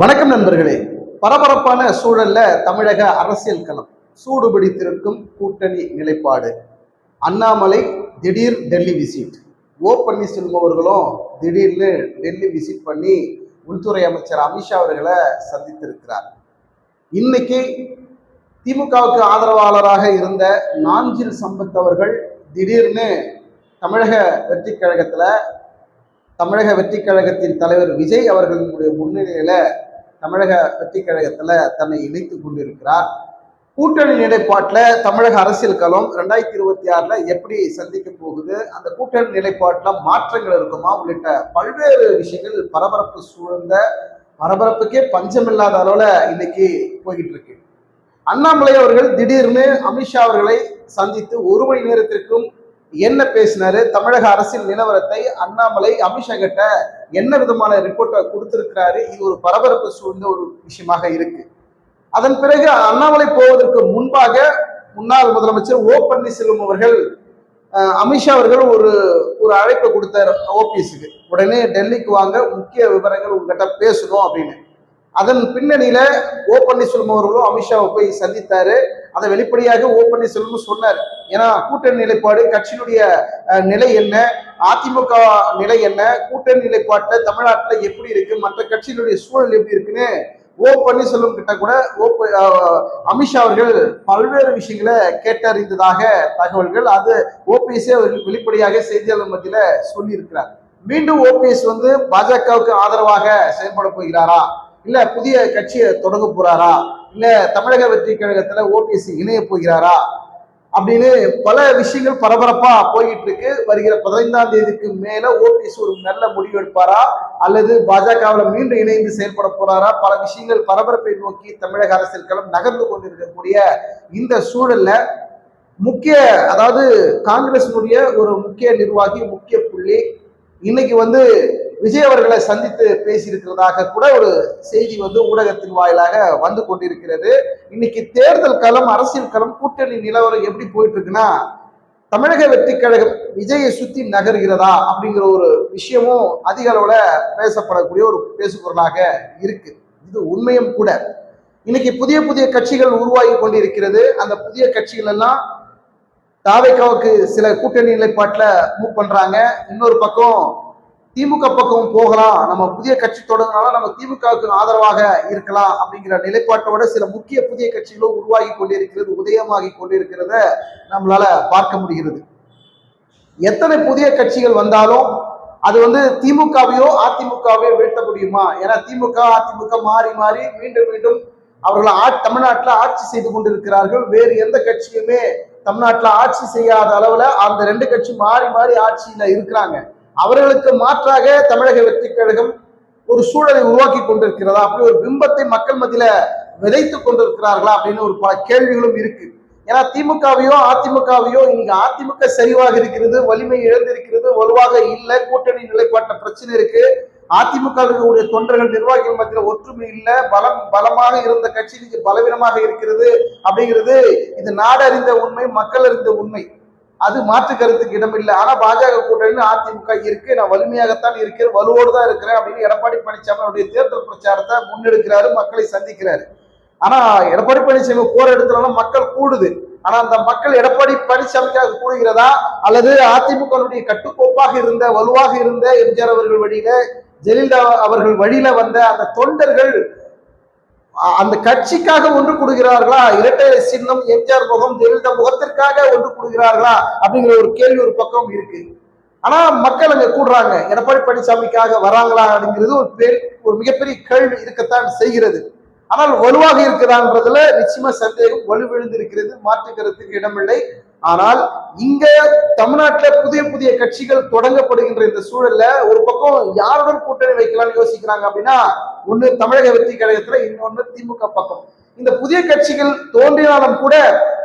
வணக்கம் நண்பர்களே. பரபரப்பான சூழல்ல தமிழக அரசியல் களம் சூடு பிடித்திருக்கும் கூட்டணி நிலைப்பாடு. அண்ணாமலை திடீர் டெல்லி விசிட் ஓ பன்னீர்செல்வம் அவர்களும் திடீர்னு டெல்லி விசிட் பண்ணி உள்துறை அமைச்சர் அமித்ஷா அவர்களை சந்தித்திருக்கிறார். இன்னைக்கு திமுகவுக்கு ஆதரவாளராக இருந்த நாஞ்சில் சம்பத் அவர்கள் திடீர்னு தமிழக வெற்றி கழகத்துல தமிழக வெற்றி கழகத்தின் தலைவர் விஜய் அவர்களினுடைய முன்னிலையில தமிழக வெற்றி கழகத்துல தன்னை இணைத்து கொண்டிருக்கிறார். கூட்டணி நிலைப்பாட்டில் தமிழக அரசியல் களம் ரெண்டாயிரத்தி இருபத்தி ஆறில் எப்படி சந்திக்க போகுது? அந்த கூட்டணி நிலைப்பாட்டில் மாற்றங்கள் இருக்குமா? உள்ளிட்ட பல்வேறு விஷயங்கள் பரபரப்பு சூழ்ந்த பரபரப்புக்கே பஞ்சமில்லாத அளவில் இன்னைக்கு போய்கிட்டு இருக்கு. அண்ணாமலை அவர்கள் திடீர்னு அமித்ஷா அவர்களை சந்தித்து ஒரு மணி நேரத்திற்கும் என்ன பேசினாரு? தமிழக அரசியல் நிலவரத்தை அண்ணாமலை அமித்ஷா கிட்ட என்ன விதமான ரிப்போர்ட்டை கொடுத்திருக்கிறாரு? இது ஒரு பரபரப்பு சூழ்ந்த ஒரு விஷயமாக இருக்கு. அதன் பிறகு அண்ணாமலை போவதற்கு முன்பாக முன்னாள் முதலமைச்சர் ஓ பன்னீர்செல்வம் அவர்கள் அமித்ஷா அவர்கள் ஒரு ஒரு அழைப்பை கொடுத்தார். ஓபிஎஸ்க்கு உடனே டெல்லிக்கு வாங்க முக்கிய விவரங்கள் உங்ககிட்ட பேசணும் அப்படின்னு. அதன் பின்னணியில ஓ பன்னீர்செல்வம் அவர்களும் அமித்ஷாவை போய் சந்தித்தாரு. அதை வெளிப்படையாக ஓ பன்னீர்செல்வம் சொன்னார். ஏன்னா கூட்டணி நிலைப்பாடு கட்சியினுடைய நிலை என்ன? அதிமுக நிலை என்ன? கூட்டணி நிலைப்பாட்டில் தமிழ்நாட்டில் எப்படி இருக்கு? மற்ற கட்சியினுடைய சூழல் எப்படி இருக்குன்னு ஓ பன்னீர்செல்வம் கிட்ட கூட ஓ அமித்ஷா அவர்கள் பல்வேறு விஷயங்களை கேட்டறிந்ததாக தகவல்கள். அது ஓபிஎஸ்ஏ வெளிப்படையாக செய்தியாளர் மத்தியில சொல்லியிருக்கிறார். மீண்டும் ஓபிஎஸ் வந்து பாஜகவுக்கு ஆதரவாக செயல்பட போகிறாரா? இல்ல புதிய கட்சியை தொடங்க போறாரா? இல்ல தமிழக வெற்றி கழகத்துல ஓபிஎஸ் இணைய போகிறாரா? அப்படின்னு பல விஷயங்கள் பரபரப்பா போயிட்டு இருக்கு வருகிற பதினைந்தாம் தேதிக்கு மேல ஓபிஎஸ் ஒரு நல்ல முடிவு எடுப்பாரா? அல்லது பாஜகவில் மீண்டும் இணைந்து செயல்பட போறாரா? பல விஷயங்கள் பரபரப்பை நோக்கி தமிழக அரசியல் களம் நகர்ந்து கொண்டிருக்கக்கூடிய இந்த சூழல்ல முக்கிய அதாவது காங்கிரசினுடைய ஒரு முக்கிய நிர்வாகி முக்கிய புள்ளி இன்னைக்கு வந்து விஜய் அவர்களை சந்தித்து பேசியிருக்கிறதாக கூட ஒரு செய்தி வந்து ஊடகத்தின் வாயிலாக வந்து கொண்டிருக்கிறது. இன்னைக்கு தேர்தல் களம் அரசியல் களம் கூட்டணி நிலவரம் எப்படி போயிட்டு இருக்குன்னா தமிழக வெற்றி கழகம் விஜயை சுத்தி நகர்கிறதா அப்படிங்கிற ஒரு விஷயமும் அதிக அளவுல பேசப்படக்கூடிய ஒரு பேசுபொருளாக இருக்கு. இது உண்மையும் கூட. இன்னைக்கு புதிய புதிய கட்சிகள் உருவாகி கொண்டிருக்கிறது. அந்த புதிய கட்சிகள் எல்லாம் தாவைக்காவுக்கு சில கூட்டணி நிலைப்பாட்டில் மூவ் பண்றாங்க. இன்னொரு பக்கம் திமுக பக்கம் போகலாம். நம்ம புதிய கட்சி தொடங்கினாலும் நம்ம திமுகவுக்கு ஆதரவாக இருக்கலாம் அப்படிங்கிற நிலைப்பாட்டோட சில முக்கிய புதிய கட்சிகளும் உருவாகி கொண்டிருக்கிறது உதயமாகி கொண்டிருக்கிறத நம்மளால பார்க்க முடிகிறது. எத்தனை புதிய கட்சிகள் வந்தாலும் அது வந்து திமுகவையோ அதிமுகவையோ வீழ்த்த முடியுமா? ஏன்னா திமுக அதிமுக மாறி மாறி மீண்டும் மீண்டும் அவர்கள் ஆ தமிழ்நாட்டில் ஆட்சி செய்து கொண்டிருக்கிறார்கள். வேறு எந்த கட்சியுமே தமிழ்நாட்டில் ஆட்சி செய்யாத அளவில் அந்த ரெண்டு கட்சி மாறி மாறி ஆட்சியில் இருக்கிறாங்க. அவர்களுக்கு மாற்றாக தமிழக வெற்றி கழகம் ஒரு சூழலை உருவாக்கி கொண்டிருக்கிறதா? அப்படி ஒரு பிம்பத்தை மக்கள் மத்தியில விதைத்து கொண்டிருக்கிறார்களா? அப்படின்னு ஒரு பல கேள்விகளும் இருக்கு. ஏன்னா திமுகவையோ அதிமுகவையோ இன்னைக்கு அதிமுக சரிவாக இருக்கிறது வலிமை இழந்திருக்கிறது வலுவாக இல்லை கூட்டணி நிலைப்பாட்ட பிரச்சனை இருக்கு. அதிமுக தொண்டர்கள் நிர்வாகிகள் மத்தியில் ஒற்றுமை இல்லை பலம் பலமாக இருந்த கட்சி இன்னைக்கு பலவீனமாக இருக்கிறது அப்படிங்கிறது இது நாடறிந்த உண்மை மக்கள் அறிந்த உண்மை. அது மாற்று கருத்துக்கு இடமில்லை. ஆனா பாஜக கூட்டணி அதிமுக இருக்கு. நான் வலிமையாகத்தான் இருக்கிறேன். வலுவோடு தான் இருக்கிறேன் அப்படின்னு எடப்பாடி பழனிசாமி அவருடைய தேர்தல் பிரச்சாரத்தை முன்னெடுக்கிறாரு மக்களை சந்திக்கிறாரு. ஆனா எடப்பாடி பழனிசாமி போற இடத்துல மக்கள் கூடுது. ஆனா அந்த மக்கள் எடப்பாடி பழனிசாமிக்காக கூடுகிறதா? அல்லது அதிமுகனுடைய கட்டுக்கோப்பாக இருந்த வலுவாக இருந்த எம்ஜிஆர் அவர்கள் வழியில ஜெயலலிதா அவர்கள் வழியில வந்த அந்த தொண்டர்கள் அந்த கட்சிக்காக ஒன்று கொடுக்கிறார்களா? இரட்டை சின்னம் எம்ஜிஆர் முகம் ஜெயலலிதா முகத்திற்காக ஒன்று கொடுக்கிறார்களா? அப்படிங்கிற ஒரு கேள்வி ஒரு பக்கம் இருக்கு. ஆனா மக்கள் அங்க கூடுறாங்க. எடப்பாடி பழனிசாமிக்காக வராங்களா அப்படிங்கிறது ஒரு பெரிய ஒரு மிகப்பெரிய கேள்வி இருக்கத்தான் செய்கிறது. ஆனால் வலுவாக இருக்கிறான்றதுல நிச்சயமா சந்தேகம் வலுவிழுந்து இருக்கிறது மாற்று கருத்துக்கு இடமில்லை. ஆனால் இங்க தமிழ்நாட்டுல புதிய புதிய கட்சிகள் தொடங்கப்படுகின்ற இந்த சூழல்ல ஒரு பக்கம் யாருடன் கூட்டணி வைக்கலாம்னு யோசிக்கிறாங்க அப்படின்னா ஒண்ணு தமிழக வெற்றி கழகத்துல இன்னொன்னு திமுக பக்கம். இந்த புதிய கட்சிகள் தோன்றினாலும் கூட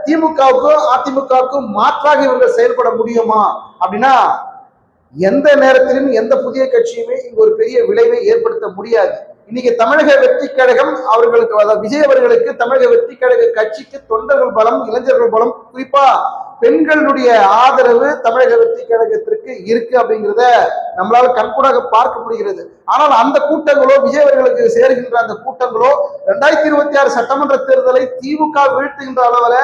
திமுகவுக்கும் அதிமுகவுக்கும் மாற்றாக இவர்கள் செயல்பட முடியுமா அப்படின்னா எந்த நேரத்திலும் எந்த புதிய கட்சியுமே இங்கு ஒரு பெரிய விளைவை ஏற்படுத்த முடியாது. இன்னைக்கு தமிழக வெற்றி கழகம் அவர்களுக்கு அதாவது விஜய் அவர்களுக்கு தமிழக வெற்றி கழக கட்சிக்கு தொண்டர்கள் பலம் இளைஞர்கள் பலம் குறிப்பா பெண்களுடைய ஆதரவு தமிழக வெற்றி கழகத்திற்கு இருக்கு அப்படிங்கிறத நம்மளால கண்கூடாக பார்க்க முடிகிறது. ஆனால் அந்த கூட்டங்களோ விஜய் அவர்களுக்கு சேர்கின்ற அந்த கூட்டங்களோ ரெண்டாயிரத்தி இருபத்தி ஆறு சட்டமன்ற தேர்தலை திமுக வீழ்த்துகின்ற அளவுல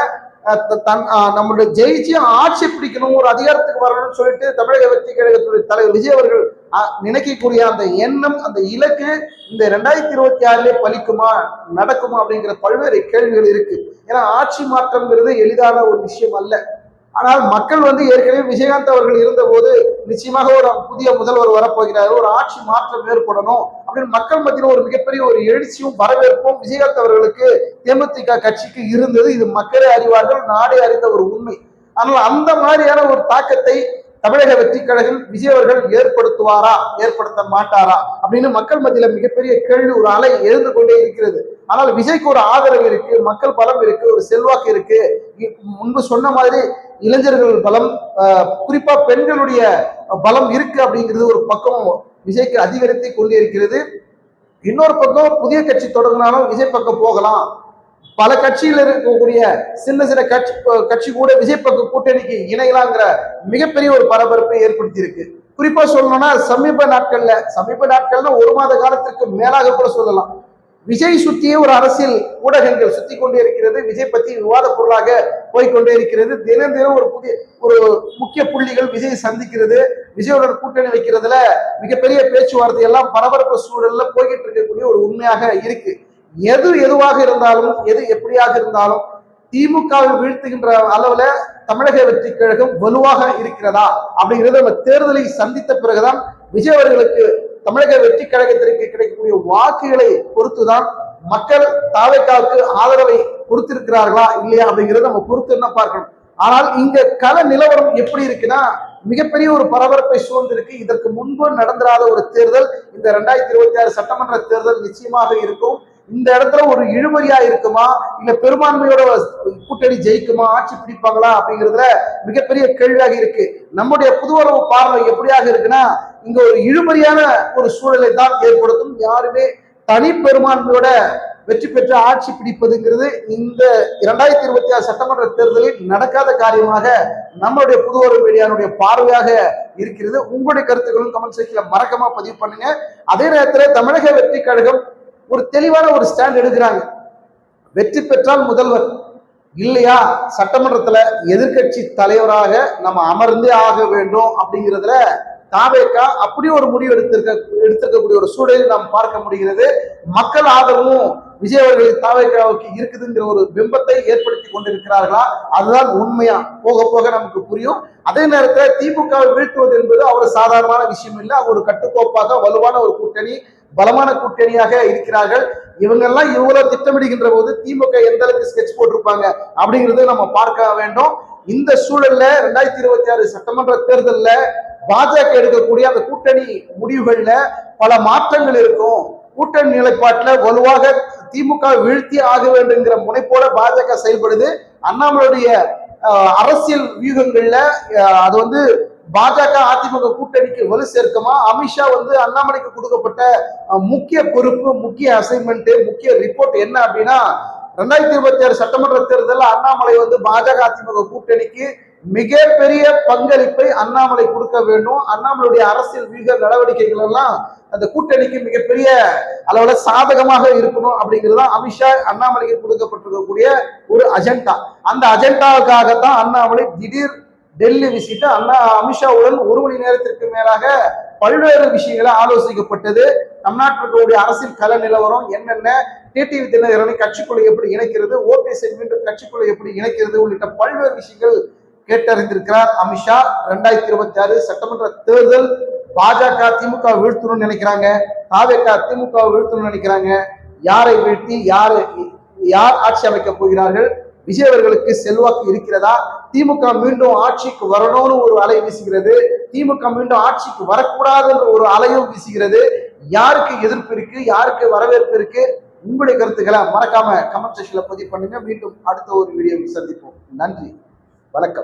தன் நம்மளுடைய ஜெயிச்சு ஆட்சி பிடிக்கணும் ஒரு அதிகாரத்துக்கு வரணும்னு சொல்லிட்டு தமிழக வெற்றி கழகத்துடைய தலைவர் விஜய் அவர்கள் நினைக்கக்கூடிய அந்த எண்ணம் அந்த இலக்கு இந்த ரெண்டாயிரத்தி இருபத்தி ஆறுல பலிக்குமா நடக்குமா அப்படிங்கிற பல்வேறு கேள்விகள் இருக்கு. ஏன்னா ஆட்சி மாற்றம்ங்கிறது எளிதான ஒரு விஷயம் அல்ல. ஆனால் மக்கள் வந்து ஏற்கனவே விஜயகாந்த் அவர்கள் இருந்தபோது நிச்சயமாக ஒரு புதிய முதல்வர் வரப்போகிறார் ஒரு ஆட்சி மாற்றம் ஏற்படணும் அப்படின்னு மக்கள் மத்தியில் ஒரு மிகப்பெரிய ஒரு எழுச்சியும் வரவேற்பும் விஜயகாந்த் அவர்களுக்கு தேமுதிக கட்சிக்கு இருந்தது. இது மக்களே அறிவார்கள் நாடே அறிந்த ஒரு உண்மை. ஆனால் அந்த மாதிரியான ஒரு தாக்கத்தை தமிழக வெற்றி கழகம் விஜய் அவர்கள் ஏற்படுத்துவாரா ஏற்படுத்த மாட்டாரா அப்படின்னு மக்கள் மத்தியில மிகப்பெரிய கேள்வி ஒரு அலை எழுந்து கொண்டே இருக்கிறது. ஆனால் விஜய்க்கு ஒரு ஆதரவு இருக்கு மக்கள் பலம் இருக்கு ஒரு செல்வாக்கு இருக்கு. முன்பு சொன்ன மாதிரி இளைஞர்கள் பலம் குறிப்பா பெண்களுடைய பலம் இருக்கு அப்படிங்கிறது ஒரு பக்கம் விஜய்க்கு அதிகரித்து கொண்டே இருக்கிறது இன்னொரு பக்கம் புதிய கட்சி தொடங்கினாலும் விஜய் பக்கம் போகலாம். பல கட்சியில் இருக்கக்கூடிய சின்ன சின்ன கட்சி கட்சி கூட விஜய் பக்கம் கூட்டணிக்கு இணையலாங்கிற மிகப்பெரிய ஒரு பரபரப்பை ஏற்படுத்தி இருக்கு குறிப்பா சொல்லணும்னா சமீப நாட்கள்ல சமீப நாட்கள்ல ஒரு மாத காலத்திற்கு மேலாக கூட சொல்லலாம். விஜய் சுத்தியே ஒரு அரசியல் ஊடகங்கள் சுத்தி கொண்டே இருக்கிறது. விஜய் பத்தி விவாத பொருளாக போய்க்கொண்டே இருக்கிறது. தினம் தினம் ஒரு புதிய ஒரு முக்கிய புள்ளிகள் விஜய் சந்திக்கிறது. விஜயோட கூட்டணி வைக்கிறதுல மிகப்பெரிய பேச்சுவார்த்தை எல்லாம் பரபரப்பு சூழல்ல போய்கிட்டு இருக்கக்கூடிய ஒரு உண்மையாக இருக்கு. எது எதுவாக இருந்தாலும் எது எப்படியாக இருந்தாலும் திமுகவை வீழ்த்துகின்ற அளவுல தமிழக வெற்றி கழகம் வலுவாக இருக்கிறதா? அப்படிங்கிறத நம்ம தேர்தலை சந்தித்த பிறகுதான் விஜய் அவர்களுக்கு தமிழக வெற்றி கழகத்திற்கு கிடைக்கக்கூடிய வாக்குகளை பொறுத்துதான் மக்கள் தாவைக்காவுக்கு ஆதரவை கொடுத்திருக்கிறார்களா இல்லையா அப்படிங்கிறத நம்ம பொறுத்து என்ன பார்க்கணும். ஆனால் இங்க கள நிலவரம் எப்படி இருக்குன்னா மிகப்பெரிய ஒரு பரபரப்பை சூழ்ந்திருக்கு. இதற்கு முன்பு நடந்திராத ஒரு தேர்தல் இந்த ரெண்டாயிரத்தி இருபத்தி ஆறு சட்டமன்ற தேர்தல் நிச்சயமாக இருக்கும். இந்த இடத்துல ஒரு இழுபறியா இருக்குமா? இல்ல பெரும்பான்மையோட கூட்டணி ஜெயிக்குமா? ஆட்சி பிடிப்பாங்களா? அப்படிங்கிறதுல மிகப்பெரிய கேள்வியாக இருக்கு. நம்முடைய புதுவரவு பார்வை எப்படியாக இருக்குன்னா இங்க ஒரு இழுபறியான ஒரு சூழலை தான் ஏற்படுத்தும். யாருமே தனி பெரும்பான்மையோட வெற்றி பெற்று ஆட்சி பிடிப்பதுங்கிறது இந்த இரண்டாயிரத்தி இருபத்தி ஆறு சட்டமன்ற தேர்தலில் நடக்காத காரியமாக நம்மளுடைய புதுவரவு மீடியானுடைய பார்வையாக இருக்கிறது. உங்களுடைய கருத்துக்களும் கமெண்ட் செக்ஷன்ல மறக்காம பதிவு பண்ணுங்க. அதே நேரத்தில் தமிழக வெற்றி கழகம் ஒரு தெளிவான ஒரு ஸ்டாண்ட் எடுக்கிறாங்க. வெற்றி பெற்றால் முதல்வர். இல்லையா? சட்டமன்றத்தில் எதிர்க்கட்சி தலைவராக நம்ம அமர்ந்தே ஆக வேண்டும் அப்படிங்கிறதுல தாவேக்கா அப்படி ஒரு முடிவு எடுத்திருக்க எடுத்திருக்கக்கூடிய ஒரு சூழலில் நாம் பார்க்க முடிகிறது. மக்கள் ஆதரவும் விஜய் அவர்களுக்கு தாவேக்காவுக்கு இருக்குதுங்கிற ஒரு பிம்பத்தை ஏற்படுத்தி கொண்டிருக்கிறார்களா? அதுதான் உண்மையா? போக போக நமக்கு புரியும். அதே நேரத்தில் திமுகவை வீழ்த்துவது என்பது அவர் சாதாரணமான விஷயம் இல்லை. அவர் ஒரு கட்டுக்கோப்பாக வலுவான ஒரு கூட்டணி பலமான கூட்டணியாக இருக்கிறார்கள். இவங்கெல்லாம் இவ்வளவு திட்டமிடுகின்ற போது திமுக எந்த அளவுக்கு ஸ்கெட்ச் போட்டிருப்பாங்க அப்படிங்கறத நம்ம பார்க்க வேண்டும். இந்த சூழல்ல ரெண்டாயிரத்தி இருபத்தி ஆறு சட்டமன்ற தேர்தல்ல பாஜக எடுக்கக்கூடிய அந்த கூட்டணி முடிவுகள்ல பல மாற்றங்கள் இருக்கும். கூட்டணி நிலைப்பாட்டுல வலுவாக திமுக வீழ்த்தி ஆக வேண்டுங்கிற முனைப்போட பாஜக செயல்படுது. அண்ணாமலையுடைய அரசியல் வியூகங்கள்ல அது வந்து பாஜக அதிமுக கூட்டணிக்கு வலு சேர்க்குமா? அமித்ஷா வந்து அண்ணாமலைக்கு கொடுக்கப்பட்ட முக்கிய பொறுப்பு முக்கிய அசைன்மெண்ட் முக்கிய ரிப்போர்ட் என்ன அப்படின்னா ரெண்டாயிரத்தி இருபத்தி ஆறு சட்டமன்ற தேர்தலில் அண்ணாமலை வந்து பாஜக அதிமுக கூட்டணிக்கு மிகப்பெரிய பங்களிப்பை அண்ணாமலை கொடுக்க வேண்டும். அண்ணாமலையுடைய அரசியல் வீக நடவடிக்கைகள் எல்லாம் அந்த கூட்டணிக்கு மிகப்பெரிய அளவுல சாதகமாக இருக்கணும் அப்படிங்கிறது தான் அமித்ஷா அண்ணாமலைக்கு கொடுக்கப்பட்டிருக்கக்கூடிய ஒரு அஜெண்டா. அந்த அஜெண்டாவுக்காக தான் அண்ணாமலை திடீர் டெல்லி விசிட்டு அண்ணா அமித்ஷாவுடன் ஒரு மணி நேரத்திற்கு மேலாக பல்வேறு விஷயங்களை ஆலோசிக்கப்பட்டது. தமிழ்நாட்டினுடைய அரசியல் கல நிலவரம் என்னென்ன டிடிவி தினகரனை கட்சிக்குள்ள எப்படி இணைக்கிறது ஓபிஎஸ்ஐ மீண்டும் கட்சிக்குள்ள எப்படி இணைக்கிறது உள்ளிட்ட பல்வேறு விஷயங்கள் கேட்டறிந்திருக்கிறார் அமித்ஷா ரெண்டாயிரத்தி இருபத்தி ஆறு சட்டமன்ற தேர்தல் பாஜக திமுக வீழ்த்தணும்னு நினைக்கிறாங்க. தாவேக்கா திமுக வீழ்த்தணும்னு நினைக்கிறாங்க. யாரை வீழ்த்தி யாரை யார் ஆட்சி அமைக்க போகிறார்கள்? விஜய் அவர்களுக்கு செல்வாக்கு இருக்கிறதா? திமுக மீண்டும் ஆட்சிக்கு வரணும்னு ஒரு அலை வீசுகிறது. திமுக மீண்டும் ஆட்சிக்கு வரக்கூடாதுன்ற ஒரு அலையும் வீசுகிறது. யாருக்கு எதிர்ப்பு இருக்கு? யாருக்கு வரவேற்பு இருக்கு? உங்களுடைய கருத்துக்களை மறக்காம கமெண்ட் செக்ஷன்ல பதிவு பண்ணுங்க. மீண்டும் அடுத்த ஒரு வீடியோவில் சந்திப்போம். நன்றி. வணக்கம்.